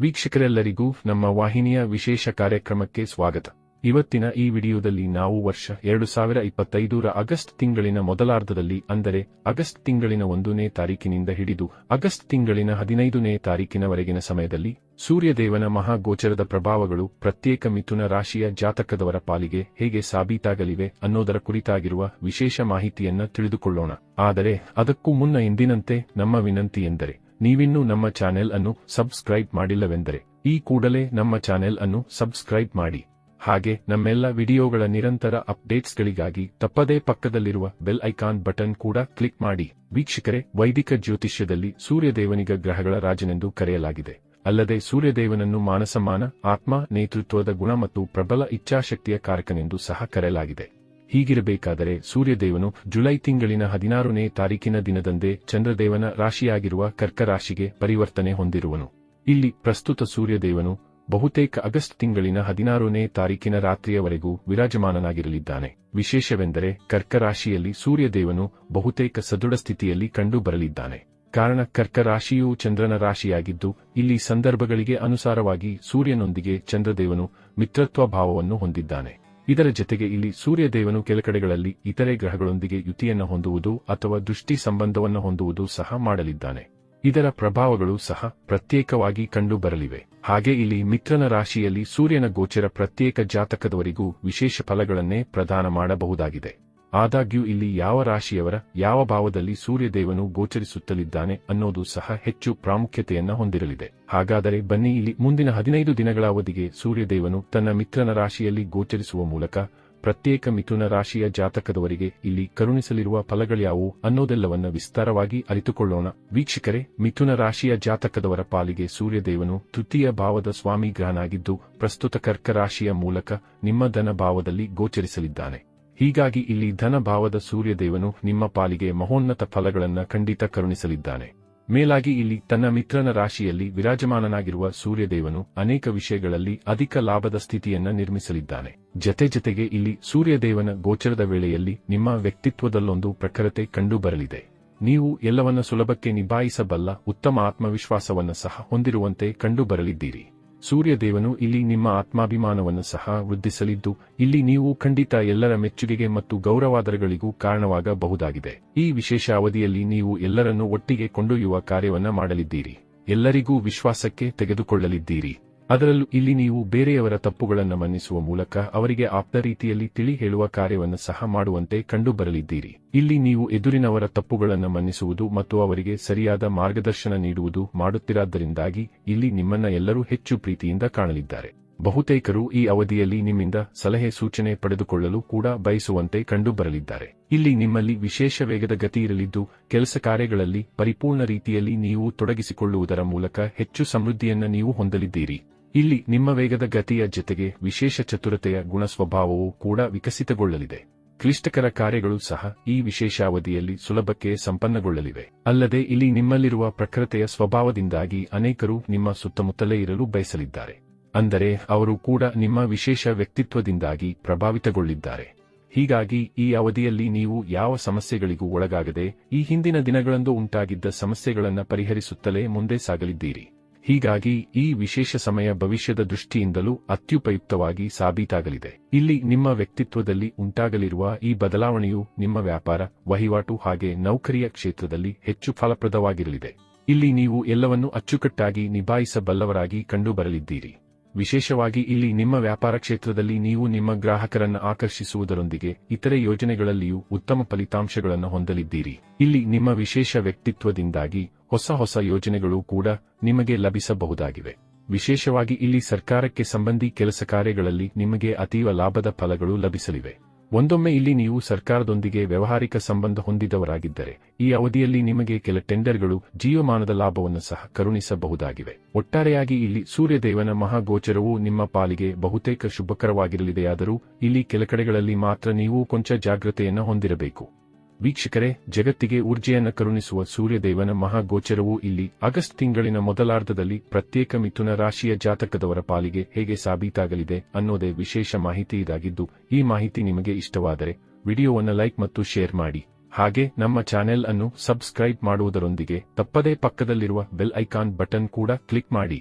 ವೀಕ್ಷಕರೆಲ್ಲರಿಗೂ ನಮ್ಮ ವಾಹಿನಿಯ ವಿಶೇಷ ಕಾರ್ಯಕ್ರಮಕ್ಕೆ ಸ್ವಾಗತ. ಇವತ್ತಿನ ಈ ವಿಡಿಯೋದಲ್ಲಿ ನಾವು ವರ್ಷ ಎರಡು ಸಾವಿರ ಇಪ್ಪತ್ತೈದರ ಆಗಸ್ಟ್ ತಿಂಗಳಿನ ಮೊದಲಾರ್ಧದಲ್ಲಿ, ಅಂದರೆ ಆಗಸ್ಟ್ ತಿಂಗಳಿನ ಒಂದನೇ ತಾರೀಕಿನಿಂದ ಹಿಡಿದು ಆಗಸ್ಟ್ ತಿಂಗಳಿನ ಹದಿನೈದನೇ ತಾರೀಕಿನವರೆಗಿನ ಸಮಯದಲ್ಲಿ, ಸೂರ್ಯದೇವನ ಮಹಾಗೋಚರದ ಪ್ರಭಾವಗಳು ಪ್ರತ್ಯೇಕ ಮಿಥುನ ರಾಶಿಯ ಜಾತಕದವರ ಪಾಲಿಗೆ ಹೇಗೆ ಸಾಬೀತಾಗಲಿವೆ ಅನ್ನೋದರ ಕುರಿತಾಗಿರುವ ವಿಶೇಷ ಮಾಹಿತಿಯನ್ನ ತಿಳಿದುಕೊಳ್ಳೋಣ. ಆದರೆ ಅದಕ್ಕೂ ಮುನ್ನ ಎಂದಿನಂತೆ ನಮ್ಮ ವಿನಂತಿ ಎಂದರೆ ನೀವಿನ್ನೂ ನಮ್ಮ ಚಾನೆಲ್ ಅನ್ನು ಸಬ್ಸ್ಕ್ರೈಬ್ ಮಾಡಿಲ್ಲವೆಂದರೆ ಈ ಕೂಡಲೇ ನಮ್ಮ ಚಾನೆಲ್ ಅನ್ನು ಸಬ್ಸ್ಕ್ರೈಬ್ ಮಾಡಿ. ಹಾಗೆ ನಮ್ಮೆಲ್ಲ ವಿಡಿಯೋಗಳ ನಿರಂತರ ಅಪ್ಡೇಟ್ಸ್ಗಳಿಗಾಗಿ ತಪ್ಪದೇ ಪಕ್ಕದಲ್ಲಿರುವ ಬೆಲ್ ಐಕಾನ್ ಬಟನ್ ಕೂಡ ಕ್ಲಿಕ್ ಮಾಡಿ. ವೀಕ್ಷಕರೇ, ವೈದಿಕ ಜ್ಯೋತಿಷ್ಯದಲ್ಲಿ ಸೂರ್ಯದೇವನಿಗ ಗ್ರಹಗಳ ರಾಜನೆಂದು ಕರೆಯಲಾಗಿದೆ. ಅಲ್ಲದೆ ಸೂರ್ಯದೇವನನ್ನು ಮಾನಸಮಾನ, ಆತ್ಮ, ನೇತೃತ್ವದ ಗುಣ ಮತ್ತು ಪ್ರಬಲ ಇಚ್ಛಾಶಕ್ತಿಯ ಕಾರಕನೆಂದು ಸಹ ಕರೆಯಲಾಗಿದೆ. ಹೀಗಿರಬೇಕಾದರೆ ಸೂರ್ಯದೇವನು ಜುಲೈ ತಿಂಗಳಿನ ಹದಿನಾರನೇ ತಾರೀಕಿನ ದಿನದಂದೇ ಚಂದ್ರದೇವನ ರಾಶಿಯಾಗಿರುವ ಕರ್ಕರಾಶಿಗೆ ಪರಿವರ್ತನೆ ಹೊಂದಿರುವನು. ಇಲ್ಲಿ ಪ್ರಸ್ತುತ ಸೂರ್ಯದೇವನು ಬಹುತೇಕ ಆಗಸ್ಟ್ ತಿಂಗಳಿನ ಹದಿನಾರನೇ ತಾರೀಕಿನ ರಾತ್ರಿಯವರೆಗೂ ವಿರಾಜಮಾನನಾಗಿರಲಿದ್ದಾನೆ. ವಿಶೇಷವೆಂದರೆ ಕರ್ಕರಾಶಿಯಲ್ಲಿ ಸೂರ್ಯದೇವನು ಬಹುತೇಕ ಸದೃಢ ಸ್ಥಿತಿಯಲ್ಲಿ ಕಂಡು ಬರಲಿದ್ದಾನೆ ಕಾರಣ ಕರ್ಕರಾಶಿಯು ಚಂದ್ರನ ರಾಶಿಯಾಗಿದ್ದು, ಇಲ್ಲಿ ಸಂದರ್ಭಗಳಿಗೆ ಅನುಸಾರವಾಗಿ ಸೂರ್ಯನೊಂದಿಗೆ ಚಂದ್ರದೇವನು ಮಿತ್ರತ್ವ ಭಾವವನ್ನು ಹೊಂದಿದ್ದಾನೆ. ಇದರ ಜತೆಗೆ ಇಲ್ಲಿ ಸೂರ್ಯದೇವನು ಕೆಲಕಡೆಗಳಲ್ಲಿ ಇತರೆ ಗ್ರಹಗಳೊಂದಿಗೆ ಯುತಿಯನ್ನು ಹೊಂದುವುದು ಅಥವಾ ದೃಷ್ಟಿ ಸಂಬಂಧವನ್ನು ಹೊಂದುವುದು ಸಹ ಮಾಡಲಿದ್ದಾನೆ. ಇದರ ಪ್ರಭಾವಗಳು ಸಹ ಪ್ರತ್ಯೇಕವಾಗಿ ಕಂಡು ಬರಲಿವೆ ಹಾಗೆ ಇಲ್ಲಿ ಮಿತ್ರನ ರಾಶಿಯಲ್ಲಿ ಸೂರ್ಯನ ಗೋಚರ ಪ್ರತ್ಯೇಕ ಜಾತಕದವರಿಗೂ ವಿಶೇಷ ಫಲಗಳನ್ನೇ ಪ್ರದಾನ ಮಾಡಬಹುದಾಗಿದೆ. ಆದಾಗ್ಯೂ ಇಲ್ಲಿ ಯಾವ ರಾಶಿಯವರ, ಯಾವ ಭಾವದಲ್ಲಿ ಸೂರ್ಯದೇವನು ಗೋಚರಿಸುತ್ತಲಿದ್ದಾನೆ ಅನ್ನೋದು ಸಹ ಹೆಚ್ಚು ಪ್ರಾಮುಖ್ಯತೆಯನ್ನ ಹೊಂದಿರಲಿದೆ. ಹಾಗಾದರೆ ಬನ್ನಿ ಇಲ್ಲಿ ಮುಂದಿನ ಹದಿನೈದು ದಿನಗಳ ಅವಧಿಗೆ ಸೂರ್ಯದೇವನು ತನ್ನ ಮಿತ್ರನ ರಾಶಿಯಲ್ಲಿ ಗೋಚರಿಸುವ ಮೂಲಕ ಪ್ರತ್ಯೇಕ ಮಿಥುನ ರಾಶಿಯ ಜಾತಕದವರಿಗೆ ಇಲ್ಲಿ ಕರುಣಿಸಲಿರುವ ಫಲಗಳ್ಯಾವು ಅನ್ನೋದೆಲ್ಲವನ್ನ ವಿಸ್ತಾರವಾಗಿ ಅರಿತುಕೊಳ್ಳೋಣ. ವೀಕ್ಷಕರೇ, ಮಿಥುನ ರಾಶಿಯ ಜಾತಕದವರ ಪಾಲಿಗೆ ಸೂರ್ಯದೇವನು ತೃತೀಯ ಭಾವದ ಸ್ವಾಮಿ ಗ್ರಹನಾಗಿದ್ದು ಪ್ರಸ್ತುತ ಕರ್ಕ ರಾಶಿಯ ಮೂಲಕ ನಿಮ್ಮ ಧನ ಭಾವದಲ್ಲಿ ಗೋಚರಿಸಲಿದ್ದಾನೆ. ಹೀಗಾಗಿ ಇಲ್ಲಿ ಧನಭಾವದ ಸೂರ್ಯದೇವನು ನಿಮ್ಮ ಪಾಲಿಗೆ ಮಹೋನ್ನತ ಫಲಗಳನ್ನ ಖಂಡಿತ ಕರುಣಿಸಲಿದ್ದಾನೆ. ಮೇಲಾಗಿ ಇಲ್ಲಿ ತನ್ನ ಮಿತ್ರನ ರಾಶಿಯಲ್ಲಿ ವಿರಾಜಮಾನನಾಗಿರುವ ಸೂರ್ಯದೇವನು ಅನೇಕ ವಿಷಯಗಳಲ್ಲಿ ಅಧಿಕ ಲಾಭದ ಸ್ಥಿತಿಯನ್ನ ನಿರ್ಮಿಸಲಿದ್ದಾನೆ. ಜತೆ ಜತೆಗೆ ಇಲ್ಲಿ ಸೂರ್ಯದೇವನ ಗೋಚರದ ವೇಳೆಯಲ್ಲಿ ನಿಮ್ಮ ವ್ಯಕ್ತಿತ್ವದಲ್ಲೊಂದು ಪ್ರಖರತೆ ಕಂಡುಬರಲಿದೆ. ನೀವು ಎಲ್ಲವನ್ನ ಸುಲಭಕ್ಕೆ ನಿಭಾಯಿಸಬಲ್ಲ ಉತ್ತಮ ಆತ್ಮವಿಶ್ವಾಸವನ್ನ ಸಹ ಹೊಂದಿರುವಂತೆ ಕಂಡು ಬರಲಿದ್ದೀರಿ ಸೂರ್ಯದೇವನು ಇಲ್ಲಿ ನಿಮ್ಮ ಆತ್ಮಾಭಿಮಾನವನ್ನು ಸಹ ವೃದ್ಧಿಸಲಿದ್ದು, ಇಲ್ಲಿ ನೀವು ಖಂಡಿತ ಎಲ್ಲರ ಮೆಚ್ಚುಗೆಗೆ ಮತ್ತು ಗೌರವಾದರಗಳಿಗೂ ಕಾರಣವಾಗಬಹುದಾಗಿದೆ. ಈ ವಿಶೇಷ ಅವಧಿಯಲ್ಲಿ ನೀವು ಎಲ್ಲರನ್ನು ಒಟ್ಟಿಗೆ ಕೊಂಡೊಯ್ಯುವ ಕಾರ್ಯವನ್ನ ಮಾಡಲಿದ್ದೀರಿ. ಎಲ್ಲರಿಗೂ ವಿಶ್ವಾಸಕ್ಕೆ ತೆಗೆದುಕೊಳ್ಳಲಿದ್ದೀರಿ. ಅದರಲ್ಲೂ ಇಲ್ಲಿ ನೀವು ಬೇರೆಯವರ ತಪ್ಪುಗಳನ್ನು ಮನ್ನಿಸುವ ಮೂಲಕ ಅವರಿಗೆ ಆಪ್ತ ರೀತಿಯಲ್ಲಿ ತಿಳಿ ಹೇಳುವ ಕಾರ್ಯವನ್ನು ಸಹ ಮಾಡುವಂತೆ ಕಂಡುಬರಲಿದ್ದೀರಿ. ಇಲ್ಲಿ ನೀವು ಎದುರಿನವರ ತಪ್ಪುಗಳನ್ನು ಮನ್ನಿಸುವುದು ಮತ್ತು ಅವರಿಗೆ ಸರಿಯಾದ ಮಾರ್ಗದರ್ಶನ ನೀಡುವುದು ಮಾಡುತ್ತಿರಾದ್ದರಿಂದಾಗಿ ಇಲ್ಲಿ ನಿಮ್ಮನ್ನ ಎಲ್ಲರೂ ಹೆಚ್ಚು ಪ್ರೀತಿಯಿಂದ ಕಾಣಲಿದ್ದಾರೆ. ಬಹುತೇಕರು ಈ ಅವಧಿಯಲ್ಲಿ ನಿಮ್ಮಿಂದ ಸಲಹೆ ಸೂಚನೆ ಪಡೆದುಕೊಳ್ಳಲು ಕೂಡ ಬಯಸುವಂತೆ ಕಂಡುಬರಲಿದ್ದಾರೆ. ಇಲ್ಲಿ ನಿಮ್ಮಲ್ಲಿ ವಿಶೇಷ ವೇಗದ ಗತಿ ಇರಲಿದ್ದು, ಕೆಲಸ ಕಾರ್ಯಗಳಲ್ಲಿ ಪರಿಪೂರ್ಣ ರೀತಿಯಲ್ಲಿ ನೀವು ತೊಡಗಿಸಿಕೊಳ್ಳುವುದರ ಮೂಲಕ ಹೆಚ್ಚು ಸಮೃದ್ಧಿಯನ್ನು ನೀವು ಹೊಂದಲಿದ್ದೀರಿ. ಇಲ್ಲಿ ನಿಮ್ಮ ವೇಗದ ಗತಿಯ ಜೊತೆಗೆ ವಿಶೇಷ ಚತುರತೆಯ ಗುಣ ಸ್ವಭಾವವು ಕೂಡ ವಿಕಸಿತಗೊಳ್ಳಲಿದೆ. ಕ್ಲಿಷ್ಟಕರ ಕಾರ್ಯಗಳು ಸಹ ಈ ವಿಶೇಷ ಅವಧಿಯಲ್ಲಿ ಸುಲಭಕ್ಕೆ ಸಂಪನ್ನಗೊಳ್ಳಲಿವೆ. ಅಲ್ಲದೆ ಇಲ್ಲಿ ನಿಮ್ಮಲ್ಲಿರುವ ಪ್ರಕೃತಿಯ ಸ್ವಭಾವದಿಂದಾಗಿ ಅನೇಕರು ನಿಮ್ಮ ಸುತ್ತಮುತ್ತಲೇ ಇರಲು ಬಯಸಲಿದ್ದಾರೆ. ಅಂದರೆ ಅವರು ಕೂಡ ನಿಮ್ಮ ವಿಶೇಷ ವ್ಯಕ್ತಿತ್ವದಿಂದಾಗಿ ಪ್ರಭಾವಿತಗೊಳ್ಳಿದ್ದಾರೆ. ಹೀಗಾಗಿ ಈ ಅವಧಿಯಲ್ಲಿ ನೀವು ಯಾವ ಸಮಸ್ಯೆಗಳಿಗೂ ಒಳಗಾಗದೆ ಈ ಹಿಂದಿನ ದಿನಗಳಂದು ಉಂಟಾಗಿದ್ದ ಸಮಸ್ಯೆಗಳನ್ನು ಪರಿಹರಿಸುತ್ತಲೇ ಮುಂದೆ ಸಾಗಲಿದ್ದೀರಿ. ಹೀಗಾಗಿ ಈ ವಿಶೇಷ ಸಮಯ ಭವಿಷ್ಯದ ದೃಷ್ಟಿಯಿಂದಲೂ ಅತ್ಯುಪಯುಕ್ತವಾಗಿ ಸಾಬೀತಾಗಲಿದೆ. ಇಲ್ಲಿ ನಿಮ್ಮ ವ್ಯಕ್ತಿತ್ವದಲ್ಲಿ ಉಂಟಾಗಲಿರುವ ಈ ಬದಲಾವಣೆಯು ನಿಮ್ಮ ವ್ಯಾಪಾರ, ವಹಿವಾಟು ಹಾಗೆ ನೌಕರಿಯ ಕ್ಷೇತ್ರದಲ್ಲಿ ಹೆಚ್ಚು ಫಲಪ್ರದವಾಗಿರಲಿದೆ. ಇಲ್ಲಿ ನೀವು ಎಲ್ಲವನ್ನೂ ಅಚ್ಚುಕಟ್ಟಾಗಿ ನಿಭಾಯಿಸಬಲ್ಲವರಾಗಿ ಕಂಡುಬರಲಿದ್ದೀರಿ. ವಿಶೇಷವಾಗಿ ಇಲ್ಲಿ ನಿಮ್ಮ ವ್ಯಾಪಾರ ಕ್ಷೇತ್ರದಲ್ಲಿ ನೀವು ನಿಮ್ಮ ಗ್ರಾಹಕರನ್ನು ಆಕರ್ಷಿಸುವುದರೊಂದಿಗೆ ಇತರೆ ಯೋಜನೆಗಳಲ್ಲಿಯೂ ಉತ್ತಮ ಫಲಿತಾಂಶಗಳನ್ನು ಹೊಂದಲಿದ್ದೀರಿ. ಇಲ್ಲಿ ನಿಮ್ಮ ವಿಶೇಷ ವ್ಯಕ್ತಿತ್ವದಿಂದಾಗಿ ಹೊಸ ಹೊಸ ಯೋಜನೆಗಳು ಕೂಡ ನಿಮಗೆ ಲಭಿಸಬಹುದಾಗಿವೆ. ವಿಶೇಷವಾಗಿ ಇಲ್ಲಿ ಸರ್ಕಾರಕ್ಕೆ ಸಂಬಂಧಿ ಕೆಲಸ ಕಾರ್ಯಗಳಲ್ಲಿ ನಿಮಗೆ ಅತೀವ ಲಾಭದ ಫಲಗಳು ಲಭಿಸಲಿವೆ. ಒಂದೊಮ್ಮೆ ಇಲ್ಲಿ ನೀವು ಸರ್ಕಾರದೊಂದಿಗೆ ವ್ಯವಹಾರಿಕ ಸಂಬಂಧ ಹೊಂದಿದವರಾಗಿದ್ದರೆ, ಈ ಅವಧಿಯಲ್ಲಿ ನಿಮಗೆ ಕೆಲ ಟೆಂಡರ್ಗಳು ಜೀವಮಾನದ ಲಾಭವನ್ನು ಸಹ ಕರುಣಿಸಬಹುದಾಗಿವೆ. ಒಟ್ಟಾರೆಯಾಗಿ ಇಲ್ಲಿ ಸೂರ್ಯದೇವನ ಮಹಾಗೋಚರವು ನಿಮ್ಮ ಪಾಲಿಗೆ ಬಹುತೇಕ ಶುಭಕರವಾಗಿರಲಿದೆಯಾದರೂ, ಇಲ್ಲಿ ಕೆಲ ಕಡೆಗಳಲ್ಲಿ ಮಾತ್ರ ನೀವು ಕೊಂಚ ಜಾಗ್ರತೆಯನ್ನು ಹೊಂದಿರಬೇಕು. ವೀಕ್ಷಕರೇ, ಜಗತ್ತಿಗೆ ಊರ್ಜೆಯನ್ನು ಕರುಣಿಸುವ ಸೂರ್ಯದೇವನ ಮಹಾಗೋಚರವು ಇಲ್ಲಿ. ಆಗಸ್ಟ್ ತಿಂಗಳಿನ ಮೊದಲಾರ್ಧದಲ್ಲಿ ಪ್ರತ್ಯೇಕ ಮಿಥುನ ರಾಶಿಯ ಜಾತಕದವರ ಪಾಲಿಗೆ ಹೇಗೆ ಸಾಬೀತಾಗಲಿದೆ ಅನ್ನೋದೇ ವಿಶೇಷ ಮಾಹಿತಿ ಇದಾಗಿದ್ದು, ಈ ಮಾಹಿತಿ ನಿಮಗೆ ಇಷ್ಟವಾದರೆ ವಿಡಿಯೋವನ್ನು ಲೈಕ್ ಮತ್ತು ಶೇರ್ ಮಾಡಿ. ಹಾಗೆ ನಮ್ಮ ಚಾನೆಲ್ ಅನ್ನು ಸಬ್ಸ್ಕ್ರೈಬ್ ಮಾಡುವುದರೊಂದಿಗೆ ತಪ್ಪದೇ ಪಕ್ಕದಲ್ಲಿರುವ ಬೆಲ್ ಐಕಾನ್ ಬಟನ್ ಕೂಡ ಕ್ಲಿಕ್ ಮಾಡಿ.